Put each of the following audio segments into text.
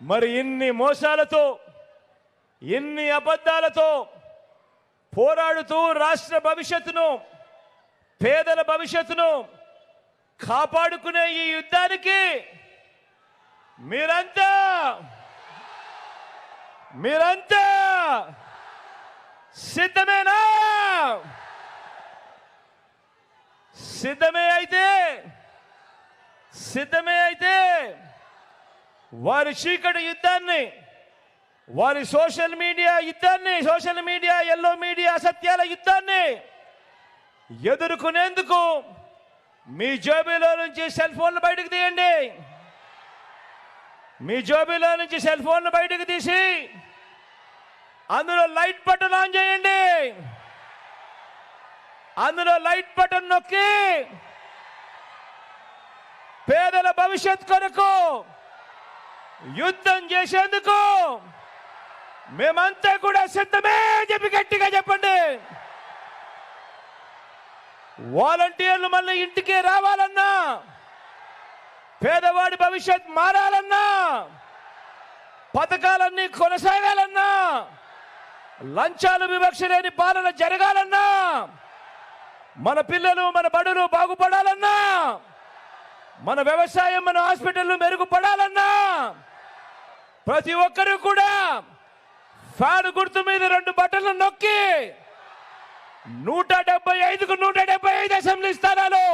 మరి ఇన్ని మోసాలతో ఇన్ని అబద్ధాలతో పోరాడుతూ రాష్ట్ర భవిష్యత్తును పేదల భవిష్యత్తును కాపాడుకునే ఈ యుద్ధానికి మీరంతా మీరంతా సిద్ధమేనా? సిద్ధమే అయితే సిద్ధమే అయితే వారి చీకటి యుద్ధాన్ని వారి సోషల్ మీడియా యుద్ధాన్ని సోషల్ మీడియా ఎల్లో మీడియా అసత్యాల యుద్ధాన్ని ఎదుర్కొనేందుకు మీ జోబీలో నుంచి సెల్ ఫోన్లు బయటకు తీయండి. మీ జోబీలో నుంచి సెల్ ఫోన్లు బయటకు తీసి అందులో లైట్ బటన్ ఆన్ చేయండి. అందులో లైట్ బటన్ నొక్కి పేదల భవిష్యత్ కొరకు యుద్ధం చేసేందుకు మేమంతా కూడా సిద్ధమే చెప్పి గట్టిగా చెప్పండి. వాలంటీర్లు మళ్ళీ ఇంటికి రావాలన్నా పేదవాడి భవిష్యత్ మారాలన్నా పథకాలన్నీ కొనసాగాలన్నా లంచాలు వివక్ష లేని పాలన జరగాలన్నా మన పిల్లలు మన బడులు బాగుపడాలన్నా మన వ్యవసాయం మన హాస్పిటల్ మెరుగుపడాలి ప్రతి ఒక్కరూ కూడా ఫ్యాన్ గుర్తు మీద రెండు బట్టలు నొక్కి నూట డెబ్బై ఐదుకు నూట డెబ్బై ఐదు అసెంబ్లీ స్థానాలు.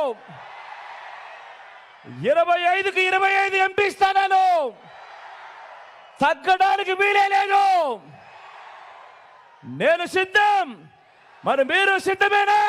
ఇరవై ఐదుకు ఇరవై ఐదు ఎంపీ స్థానాలు. తగ్గడానికి వీలే లేదు. నేను సిద్ధం. మరి మీరు సిద్ధమేనా?